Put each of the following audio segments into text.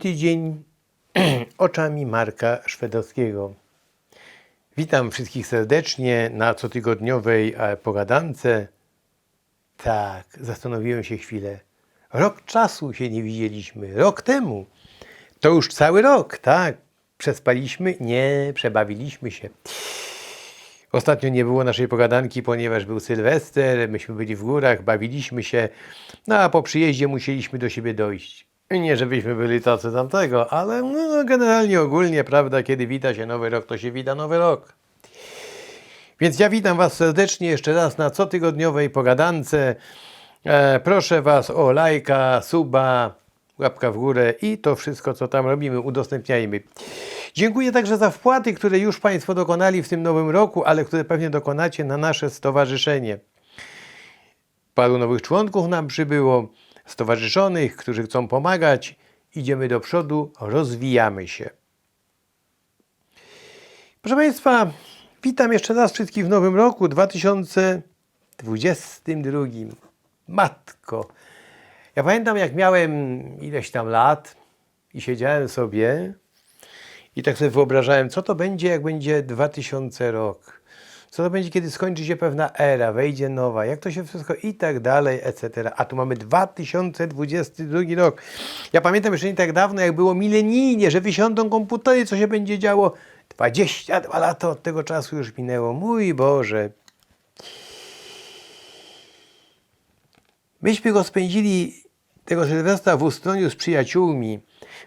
Tydzień oczami Marka Szwedowskiego. Witam wszystkich serdecznie na cotygodniowej e, pogadance. Tak, zastanowiłem się chwilę. Rok czasu się nie widzieliśmy. Rok temu. To już cały rok, tak. Przespaliśmy? Nie, przebawiliśmy się. Ostatnio nie było naszej pogadanki, ponieważ był Sylwester, myśmy byli w górach, bawiliśmy się, no a po przyjeździe musieliśmy do siebie dojść. Nie, żebyśmy byli tacy tamtego, ale no, generalnie ogólnie, prawda, kiedy wita się nowy rok, to się wita nowy rok. Więc ja witam Was serdecznie jeszcze raz na cotygodniowej pogadance. E, proszę Was o lajka, suba, łapka w górę i to wszystko, co tam robimy, udostępniajmy. Dziękuję także za wpłaty, które już Państwo dokonali w tym nowym roku, ale które pewnie dokonacie na nasze stowarzyszenie. Paru nowych członków nam przybyło, stowarzyszonych, którzy chcą pomagać. Idziemy do przodu, rozwijamy się. Proszę Państwa, witam jeszcze raz wszystkich w nowym roku 2022. Matko, ja pamiętam jak miałem ileś tam lat i siedziałem sobie i tak sobie wyobrażałem, co to będzie, jak będzie 2000 rok. Co to będzie, kiedy skończy się pewna era, wejdzie nowa, jak to się wszystko i tak dalej, etc. A tu mamy 2022 rok. Ja pamiętam jeszcze nie tak dawno, jak było milenijnie, że wysiądą komputery, co się będzie działo. 22 lata od tego czasu już minęło. Mój Boże. Myśmy go spędzili tego Sylwestra w Ustroniu z przyjaciółmi.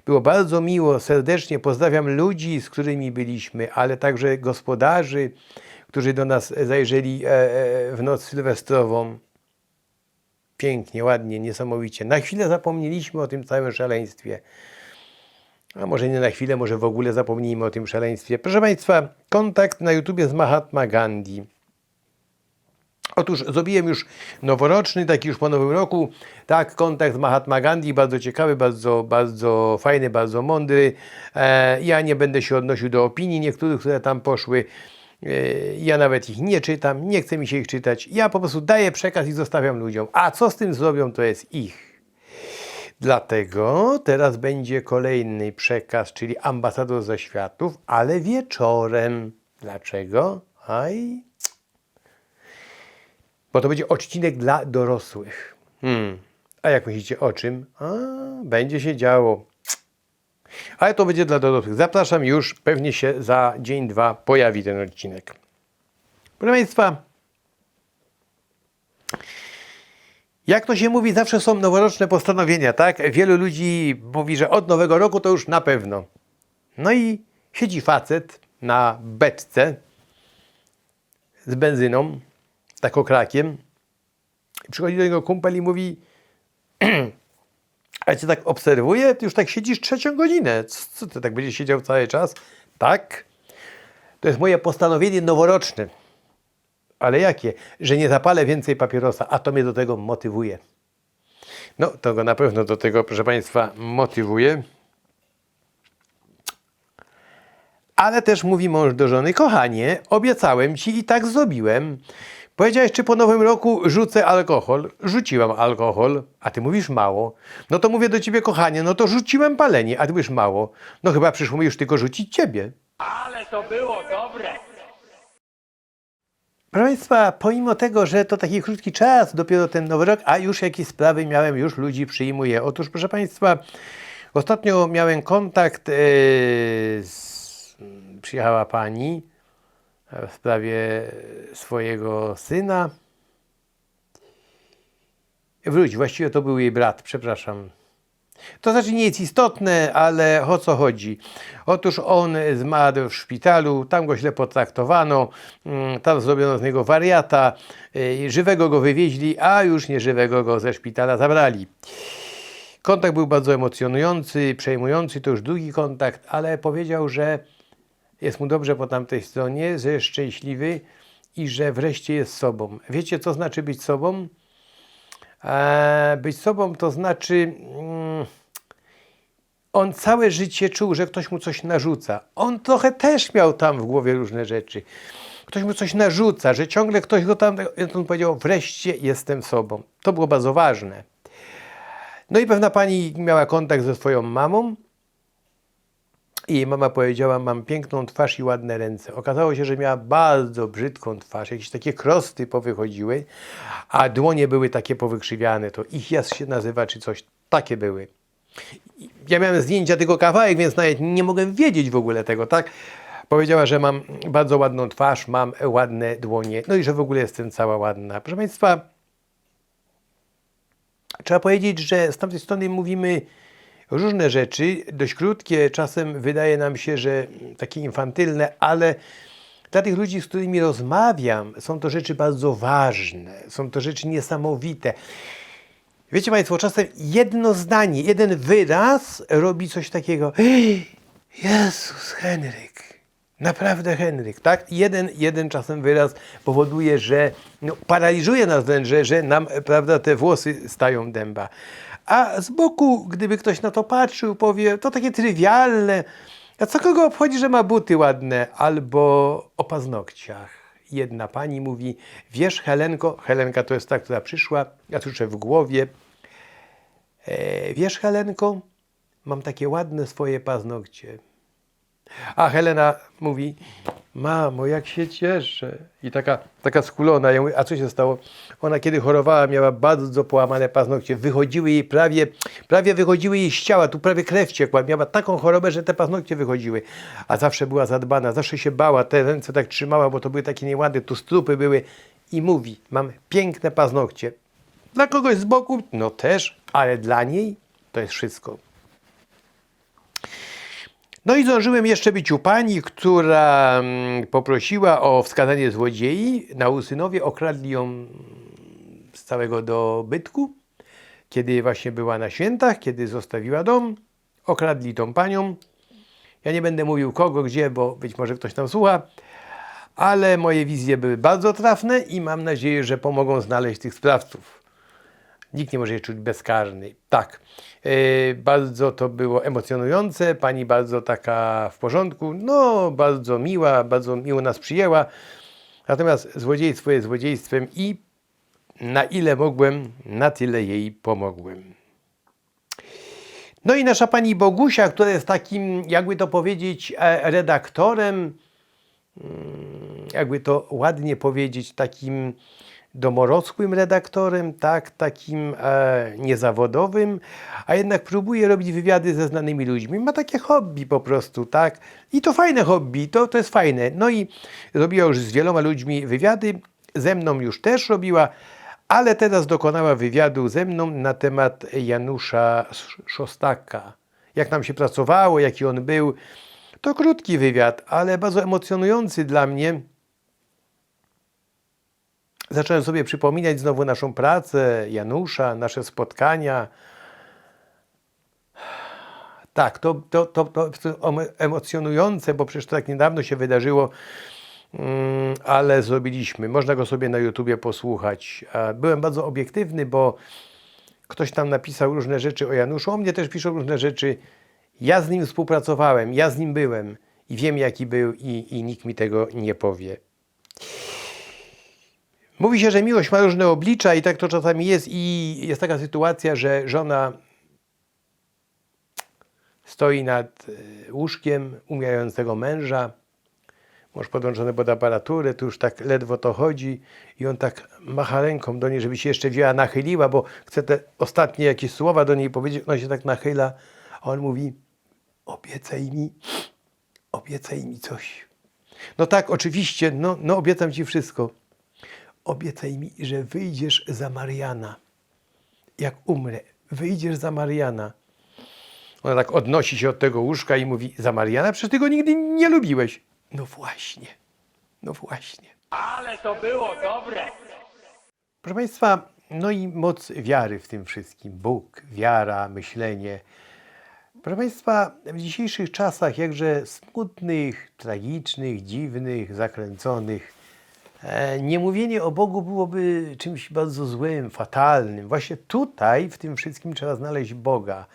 Było bardzo miło, serdecznie pozdrawiam ludzi, z którymi byliśmy, ale także gospodarzy, którzy do nas zajrzeli e, e, w noc sylwestrową. Pięknie, ładnie, niesamowicie. Na chwilę zapomnieliśmy o tym całym szaleństwie. A może nie na chwilę, może w ogóle zapomnijmy o tym szaleństwie. Proszę Państwa, kontakt na YouTubie z Mahatma Gandhi. Otóż zrobiłem już noworoczny, taki już po nowym roku, tak, kontakt z Mahatma Gandhi, bardzo ciekawy, bardzo, bardzo fajny, bardzo mądry. E, ja nie będę się odnosił do opinii niektórych, które tam poszły. E, ja nawet ich nie czytam, nie chce mi się ich czytać. Ja po prostu daję przekaz i zostawiam ludziom. A co z tym zrobią, to jest ich. Dlatego teraz będzie kolejny przekaz, czyli ambasador ze światów, ale wieczorem. Dlaczego? Aj, bo to będzie odcinek dla dorosłych. Hmm. A jak myślicie o czym? A, będzie się działo. Ale to będzie dla dorosłych. Zapraszam już, pewnie się za dzień, dwa pojawi ten odcinek. Proszę Państwa, jak to się mówi, zawsze są noworoczne postanowienia, tak? Wielu ludzi mówi, że od nowego roku to już na pewno. No i siedzi facet na beczce z benzyną, tak okrakiem. I przychodzi do niego kumpel i mówi, a cię tak obserwuję, ty już tak siedzisz trzecią godzinę. Co, co ty tak będziesz siedział cały czas? Tak. To jest moje postanowienie noworoczne. Ale jakie? Że nie zapalę więcej papierosa, a to mnie do tego motywuje. No, to go na pewno do tego, proszę Państwa, motywuje. Ale też mówi mąż do żony, kochanie, obiecałem Ci i tak zrobiłem. Powiedziałeś, czy po nowym roku rzucę alkohol. Rzuciłem alkohol, a ty mówisz mało. No to mówię do ciebie, kochanie, no to rzuciłem palenie, a ty mówisz mało. No chyba przyszło mi już tylko rzucić ciebie. Ale to było dobre! Proszę Państwa, pomimo tego, że to taki krótki czas, dopiero ten nowy rok, a już jakieś sprawy miałem, już ludzi przyjmuję. Otóż, proszę Państwa, ostatnio miałem kontakt e, z, przyjechała pani w sprawie swojego syna. Wróć, właściwie to był jej brat, przepraszam. To znaczy nie jest istotne, ale o co chodzi? Otóż on zmarł w szpitalu, tam go źle potraktowano, mm, tam zrobiono z niego wariata, y, żywego go wywieźli, a już nieżywego go ze szpitala zabrali. Kontakt był bardzo emocjonujący, przejmujący, to już drugi kontakt, ale powiedział, że jest mu dobrze po tamtej stronie, że jest szczęśliwy i że wreszcie jest sobą. Wiecie, co znaczy być sobą? E, być sobą to znaczy. Mm, on całe życie czuł, że ktoś mu coś narzuca. On trochę też miał tam w głowie różne rzeczy. Ktoś mu coś narzuca, że ciągle ktoś go tam. On powiedział: Wreszcie jestem sobą. To było bardzo ważne. No i pewna pani miała kontakt ze swoją mamą i jej mama powiedziała, mam piękną twarz i ładne ręce. Okazało się, że miała bardzo brzydką twarz, jakieś takie krosty powychodziły, a dłonie były takie powykrzywiane, to ich jas się nazywa, czy coś, takie były. Ja miałem zdjęcia tylko kawałek, więc nawet nie mogłem wiedzieć w ogóle tego, tak? Powiedziała, że mam bardzo ładną twarz, mam ładne dłonie, no i że w ogóle jestem cała ładna. Proszę Państwa, trzeba powiedzieć, że z tamtej strony mówimy różne rzeczy, dość krótkie, czasem wydaje nam się, że takie infantylne, ale dla tych ludzi, z którymi rozmawiam, są to rzeczy bardzo ważne, są to rzeczy niesamowite. Wiecie Państwo, czasem jedno zdanie, jeden wyraz robi coś takiego. Jezus, Henryk. Naprawdę Henryk, tak? Jeden, jeden czasem wyraz powoduje, że no, paraliżuje nas wręcz, że, że nam, prawda, te włosy stają dęba. A z boku, gdyby ktoś na to patrzył, powie, to takie trywialne. A co kogo obchodzi, że ma buty ładne albo o paznokciach? Jedna pani mówi, wiesz Helenko, Helenka to jest ta, która przyszła, ja słyszę w głowie, e, wiesz Helenko, mam takie ładne swoje paznokcie. A Helena mówi, mamo, jak się cieszę. I taka, taka skulona. Ja mówię, a co się stało? Ona kiedy chorowała, miała bardzo połamane paznokcie. Wychodziły jej prawie, prawie wychodziły jej z ciała. Tu prawie krew ciekła. Miała taką chorobę, że te paznokcie wychodziły. A zawsze była zadbana, zawsze się bała. Te ręce tak trzymała, bo to były takie nieładne. Tu strupy były. I mówi, mam piękne paznokcie. Dla kogoś z boku, no też, ale dla niej to jest wszystko. No i zdążyłem jeszcze być u pani, która mm, poprosiła o wskazanie złodziei. Na Usynowie okradli ją z całego dobytku, kiedy właśnie była na świętach, kiedy zostawiła dom. Okradli tą panią. Ja nie będę mówił kogo, gdzie, bo być może ktoś tam słucha, ale moje wizje były bardzo trafne i mam nadzieję, że pomogą znaleźć tych sprawców. Nikt nie może się czuć bezkarny. Tak, yy, bardzo to było emocjonujące. Pani bardzo taka w porządku, no bardzo miła, bardzo miło nas przyjęła. Natomiast złodziejstwo jest złodziejstwem i na ile mogłem, na tyle jej pomogłem. No i nasza pani Bogusia, która jest takim, jakby to powiedzieć, e, redaktorem, mm, jakby to ładnie powiedzieć, takim domorosłym redaktorem, tak, takim e, niezawodowym, a jednak próbuje robić wywiady ze znanymi ludźmi. Ma takie hobby po prostu, tak? I to fajne hobby, to, to jest fajne. No i robiła już z wieloma ludźmi wywiady, ze mną już też robiła, ale teraz dokonała wywiadu ze mną na temat Janusza Szostaka. Jak nam się pracowało, jaki on był. To krótki wywiad, ale bardzo emocjonujący dla mnie. Zacząłem sobie przypominać znowu naszą pracę, Janusza, nasze spotkania. Tak, to, to, to, to emocjonujące, bo przecież to tak niedawno się wydarzyło, mm, ale zrobiliśmy. Można go sobie na YouTubie posłuchać. Byłem bardzo obiektywny, bo ktoś tam napisał różne rzeczy o Januszu, o mnie też piszą różne rzeczy. Ja z nim współpracowałem, ja z nim byłem i wiem jaki był i, i nikt mi tego nie powie. Mówi się, że miłość ma różne oblicza i tak to czasami jest i jest taka sytuacja, że żona stoi nad e, łóżkiem umierającego męża, mąż podłączony pod aparaturę, tu już tak ledwo to chodzi i on tak macha ręką do niej, żeby się jeszcze wzięła, nachyliła, bo chce te ostatnie jakieś słowa do niej powiedzieć, ona się tak nachyla, a on mówi, obiecaj mi, obiecaj mi coś. No tak, oczywiście, no, no obiecam ci wszystko obiecaj mi, że wyjdziesz za Mariana. Jak umrę, wyjdziesz za Mariana. Ona tak odnosi się od tego łóżka i mówi, za Mariana? Przecież ty go nigdy nie lubiłeś. No właśnie, no właśnie. Ale to było dobre. Proszę Państwa, no i moc wiary w tym wszystkim. Bóg, wiara, myślenie. Proszę Państwa, w dzisiejszych czasach, jakże smutnych, tragicznych, dziwnych, zakręconych, E, Niemówienie o Bogu byłoby czymś bardzo złym, fatalnym. Właśnie tutaj, w tym wszystkim, trzeba znaleźć Boga.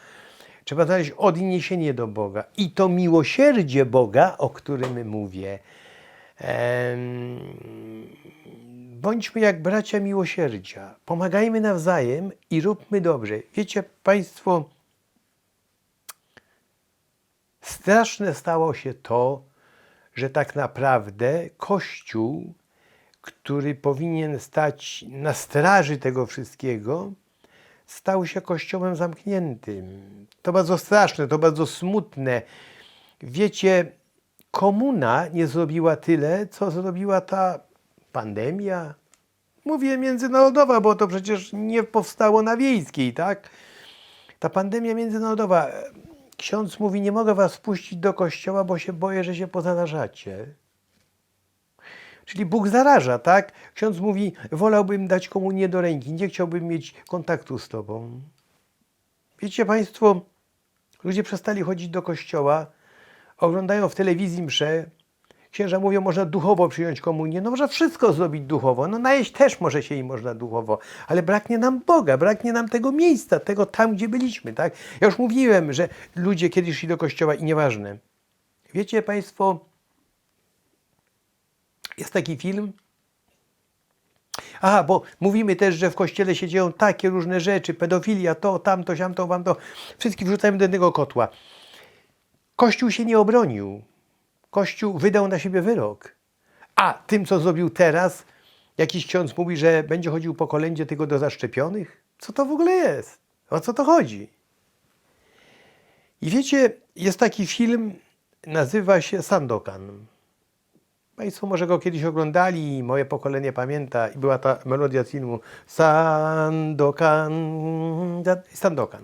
Trzeba znaleźć odniesienie do Boga. I to miłosierdzie Boga, o którym mówię, bądźmy jak bracia miłosierdzia. Pomagajmy nawzajem i róbmy dobrze. Wiecie Państwo, straszne stało się to, że tak naprawdę Kościół, który powinien stać na straży tego wszystkiego, stał się kościołem zamkniętym. To bardzo straszne, to bardzo smutne. Wiecie, komuna nie zrobiła tyle, co zrobiła ta pandemia. Mówię międzynarodowa, bo to przecież nie powstało na wiejskiej, tak? Ta pandemia międzynarodowa. Ksiądz mówi, nie mogę was wpuścić do kościoła, bo się boję, że się pozarażacie. Czyli Bóg zaraża, tak? Ksiądz mówi, wolałbym dać komunię do ręki, nie chciałbym mieć kontaktu z tobą. Wiecie Państwo, ludzie przestali chodzić do kościoła, oglądają w telewizji msze, księża mówią, można duchowo przyjąć komunię, no można wszystko zrobić duchowo, no najeść też może się i można duchowo, ale braknie nam Boga, braknie nam tego miejsca, tego tam, gdzie byliśmy, tak? Ja już mówiłem, że ludzie kiedyś szli do kościoła i nieważne. Wiecie Państwo, jest taki film. Aha, bo mówimy też, że w kościele się dzieją takie różne rzeczy, pedofilia, to, tamto, siamto, wam to. Wszystkich wrzucamy do jednego kotła. Kościół się nie obronił. Kościół wydał na siebie wyrok. A tym, co zrobił teraz, jakiś ksiądz mówi, że będzie chodził po kolędzie tylko do zaszczepionych? Co to w ogóle jest? O co to chodzi? I wiecie, jest taki film, nazywa się Sandokan. Państwo może go kiedyś oglądali, moje pokolenie pamięta i była ta melodia z filmu Sandokan. Sandokan.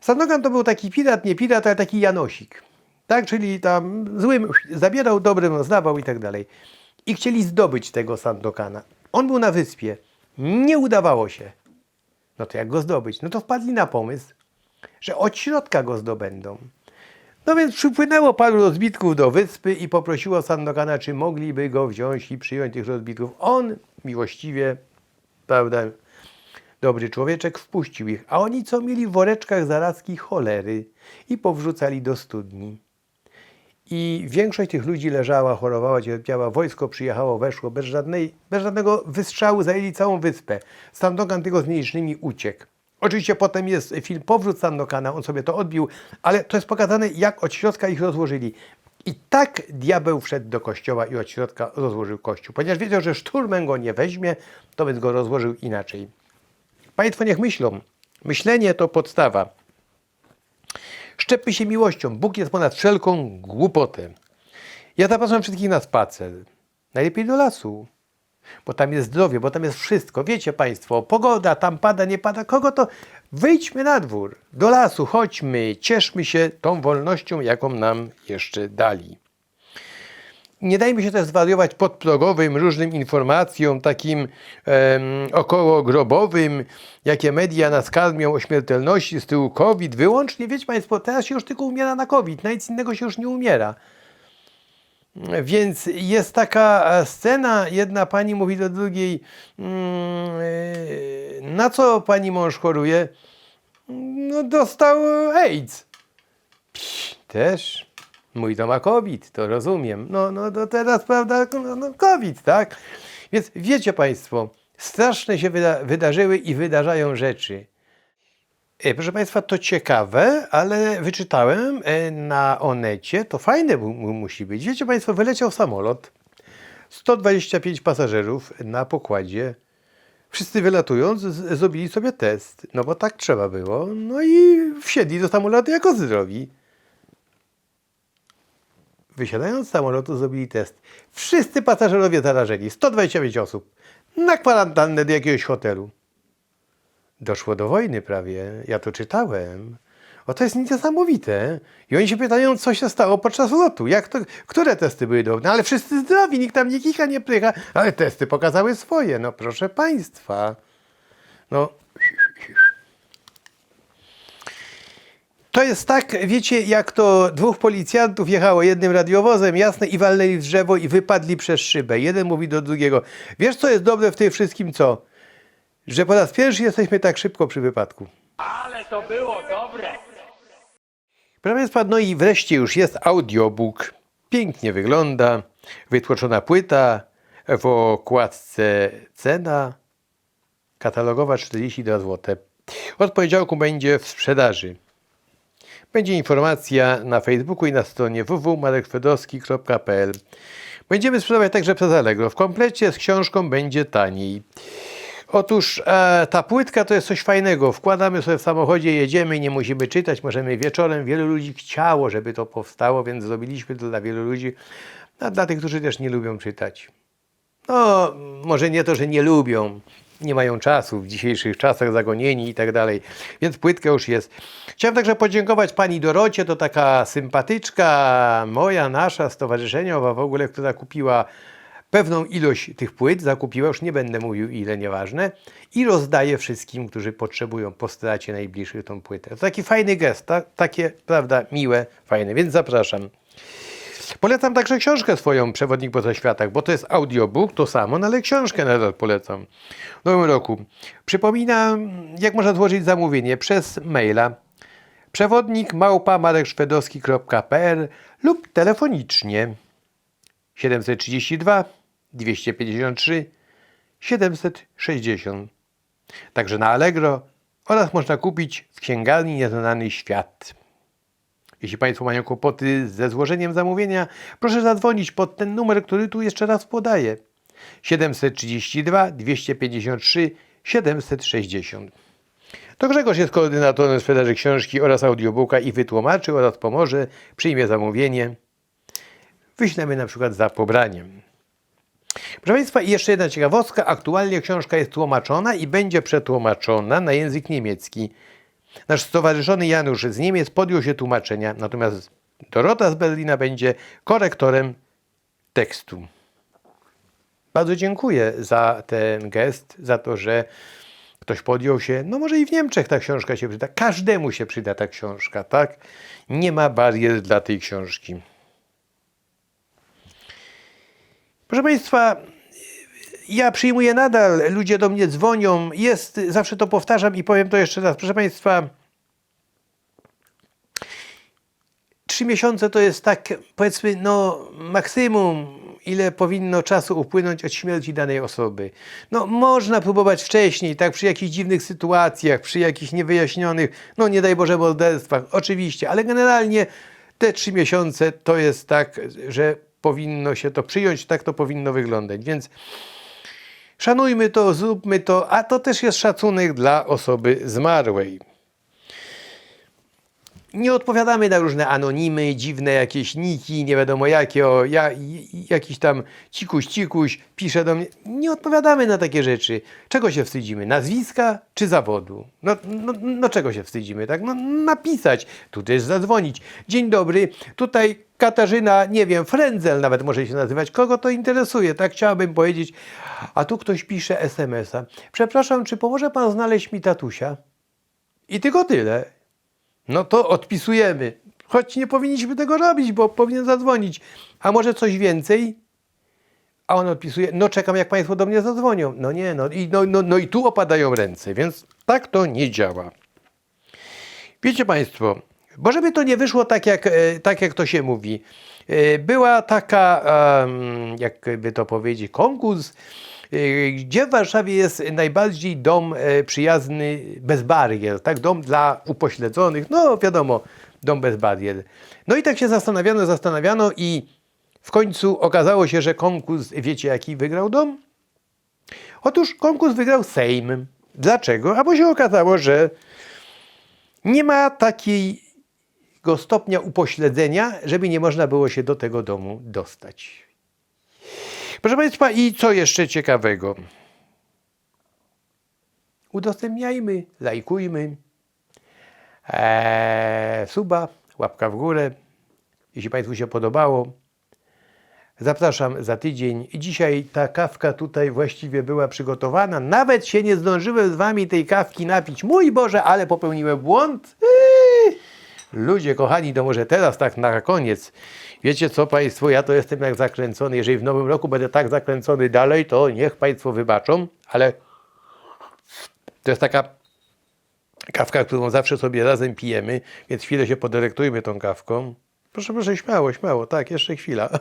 Sandokan to był taki pirat, nie pirat, ale taki Janosik. Tak, czyli tam złym zabierał, dobrym rozdawał i tak dalej. I chcieli zdobyć tego Sandokana. On był na wyspie. Nie udawało się. No to jak go zdobyć? No to wpadli na pomysł, że od środka go zdobędą. No więc przypłynęło paru rozbitków do wyspy i poprosiło Sandokana, czy mogliby go wziąć i przyjąć tych rozbitków. On miłościwie, prawda, dobry człowieczek, wpuścił ich. A oni co mieli w woreczkach zarazki cholery i powrzucali do studni. I większość tych ludzi leżała, chorowała, cierpiała. Wojsko przyjechało, weszło bez, żadnej, bez żadnego wystrzału, zajęli całą wyspę. Sandokan tylko z mniejszymi uciekł. Oczywiście potem jest film Powrót Sandokana, on sobie to odbił, ale to jest pokazane, jak od środka ich rozłożyli. I tak diabeł wszedł do kościoła i od środka rozłożył kościół. Ponieważ wiedział, że szturmem go nie weźmie, to więc go rozłożył inaczej. Państwo niech myślą. Myślenie to podstawa. Szczepmy się miłością. Bóg jest ponad wszelką głupotę. Ja zapraszam wszystkich na spacer. Najlepiej do lasu. Bo tam jest zdrowie, bo tam jest wszystko. Wiecie Państwo, pogoda, tam pada, nie pada. Kogo to? Wyjdźmy na dwór, do lasu, chodźmy, cieszmy się tą wolnością, jaką nam jeszcze dali. Nie dajmy się też zwariować podprogowym różnym informacjom, takim em, okołogrobowym, jakie media nas karmią o śmiertelności z tyłu COVID. Wyłącznie, wiecie Państwo, teraz się już tylko umiera na COVID, na nic innego się już nie umiera. Więc jest taka e, scena, jedna pani mówi do drugiej, mm, e, na co pani mąż choruje? No dostał AIDS. Psz, też? Mój to ma COVID, to rozumiem. No, no to teraz, prawda, no, no COVID, tak? Więc wiecie Państwo, straszne się wyda wydarzyły i wydarzają rzeczy. E, Proszę Państwa, to ciekawe, ale wyczytałem e, na Onecie, to fajne mu- mu- musi być. Wiecie Państwo, wyleciał samolot, 125 pasażerów na pokładzie. Wszyscy wylatując, zrobili sobie test, no bo tak trzeba było. No i wsiedli do samolotu jako zdrowi. Wysiadając z samolotu zrobili test. Wszyscy pasażerowie zarażeni, 125 osób, na kwarantannę do jakiegoś hotelu. Doszło do wojny prawie. Ja to czytałem. O, to jest niesamowite. I oni się pytają, co się stało podczas lotu. Jak to, które testy były dobre? No, ale wszyscy zdrowi, nikt tam nie kicha, nie prycha. Ale testy pokazały swoje. No proszę Państwa. No. To jest tak, wiecie, jak to dwóch policjantów jechało jednym radiowozem, jasne, i walnęli drzewo i wypadli przez szybę. Jeden mówi do drugiego, wiesz co jest dobre w tym wszystkim, co? Że po raz pierwszy jesteśmy tak szybko przy wypadku. Ale to było dobre. Proszę Państwa, no i wreszcie już jest audiobook. Pięknie wygląda. Wytłoczona płyta, w okładce cena, katalogowa 42 zł. Od poniedziałku będzie w sprzedaży. Będzie informacja na Facebooku i na stronie www.marekwedowski.pl. Będziemy sprzedawać także przez Allegro. W komplecie z książką będzie taniej. Otóż e, ta płytka to jest coś fajnego. Wkładamy sobie w samochodzie, jedziemy, nie musimy czytać, możemy wieczorem. Wielu ludzi chciało, żeby to powstało, więc zrobiliśmy to dla wielu ludzi, a dla tych, którzy też nie lubią czytać. No, może nie to, że nie lubią, nie mają czasu w dzisiejszych czasach, zagonieni i tak dalej, więc płytka już jest. Chciałem także podziękować pani Dorocie, to taka sympatyczka moja, nasza, stowarzyszeniowa w ogóle, która kupiła pewną ilość tych płyt, zakupiła, już nie będę mówił ile, nieważne, i rozdaje wszystkim, którzy potrzebują po stracie najbliższych tą płytę. To taki fajny gest, tak? takie, prawda, miłe, fajne, więc zapraszam. Polecam także książkę swoją, Przewodnik po zaświatach, bo to jest audiobook, to samo, no ale książkę nadal polecam. W nowym roku. Przypominam, jak można złożyć zamówienie przez maila przewodnik małpa lub telefonicznie 732 253 760. Także na Allegro oraz można kupić w księgarni Nieznany Świat. Jeśli Państwo mają kłopoty ze złożeniem zamówienia, proszę zadzwonić pod ten numer, który tu jeszcze raz podaję. 732 253 760. To Grzegorz jest koordynatorem sprzedaży książki oraz audiobooka i wytłumaczy oraz pomoże, przyjmie zamówienie. Wyślemy na przykład za pobraniem. Proszę Państwa, i jeszcze jedna ciekawostka. Aktualnie książka jest tłumaczona i będzie przetłumaczona na język niemiecki. Nasz stowarzyszony Janusz z Niemiec podjął się tłumaczenia, natomiast Dorota z Berlina będzie korektorem tekstu. Bardzo dziękuję za ten gest, za to, że ktoś podjął się. No może i w Niemczech ta książka się przyda. Każdemu się przyda ta książka, tak? Nie ma barier dla tej książki. Proszę Państwa, ja przyjmuję nadal, ludzie do mnie dzwonią, jest, zawsze to powtarzam i powiem to jeszcze raz. Proszę Państwa, trzy miesiące to jest tak, powiedzmy, no maksimum, ile powinno czasu upłynąć od śmierci danej osoby. No można próbować wcześniej, tak, przy jakichś dziwnych sytuacjach, przy jakichś niewyjaśnionych, no nie daj Boże, morderstwach, oczywiście, ale generalnie te trzy miesiące to jest tak, że powinno się to przyjąć, tak to powinno wyglądać, więc Szanujmy to, zróbmy to, a to też jest szacunek dla osoby zmarłej. Nie odpowiadamy na różne anonimy, dziwne jakieś niki, nie wiadomo jakie, o, ja, jakiś tam cikuś, cikuś pisze do mnie. Nie odpowiadamy na takie rzeczy. Czego się wstydzimy? Nazwiska czy zawodu? No, no, no czego się wstydzimy, tak? No napisać, tu też zadzwonić. Dzień dobry, tutaj Katarzyna, nie wiem, Frędzel nawet może się nazywać. Kogo to interesuje, tak chciałabym powiedzieć. A tu ktoś pisze SMS-a. Przepraszam, czy pomoże pan znaleźć mi tatusia? I tylko tyle. No to odpisujemy. Choć nie powinniśmy tego robić, bo powinien zadzwonić. A może coś więcej? A on odpisuje, no czekam jak państwo do mnie zadzwonią. No nie, no i, no, no, no i tu opadają ręce, więc tak to nie działa. Wiecie państwo, bo żeby to nie wyszło tak jak, e, tak, jak to się mówi. E, Była taka, jakby to powiedzieć, konkurs, gdzie w Warszawie jest najbardziej dom e, przyjazny bez barier, tak? Dom dla upośledzonych, no wiadomo, dom bez barier. No i tak się zastanawiano, zastanawiano i w końcu okazało się, że konkurs, wiecie jaki wygrał dom? Otóż konkurs wygrał Sejm. Dlaczego? A bo się okazało, że nie ma takiego stopnia upośledzenia, żeby nie można było się do tego domu dostać. Proszę Państwa, i co jeszcze ciekawego? Udostępniajmy, lajkujmy, eee, suba, łapka w górę, jeśli Państwu się podobało. Zapraszam za tydzień. Dzisiaj ta kawka tutaj właściwie była przygotowana. Nawet się nie zdążyłem z Wami tej kawki napić. Mój Boże, ale popełniłem błąd. Ludzie kochani, to może teraz tak na koniec. Wiecie co Państwo, ja to jestem jak zakręcony. Jeżeli w nowym roku będę tak zakręcony dalej, to niech Państwo wybaczą, ale to jest taka kawka, którą zawsze sobie razem pijemy, więc chwilę się podelektujmy tą kawką. Proszę, proszę, śmiało, śmiało, tak, jeszcze chwila.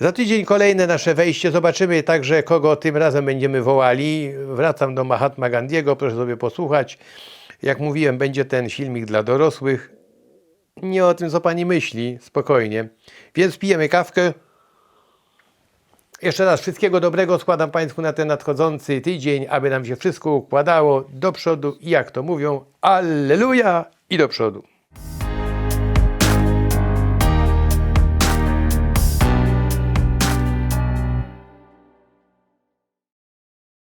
Za tydzień kolejne nasze wejście. Zobaczymy także, kogo tym razem będziemy wołali. Wracam do Mahatma Gandiego, proszę sobie posłuchać. Jak mówiłem, będzie ten filmik dla dorosłych. Nie o tym, co pani myśli, spokojnie. Więc pijemy kawkę. Jeszcze raz wszystkiego dobrego składam Państwu na ten nadchodzący tydzień, aby nam się wszystko układało do przodu i jak to mówią, alleluja i do przodu.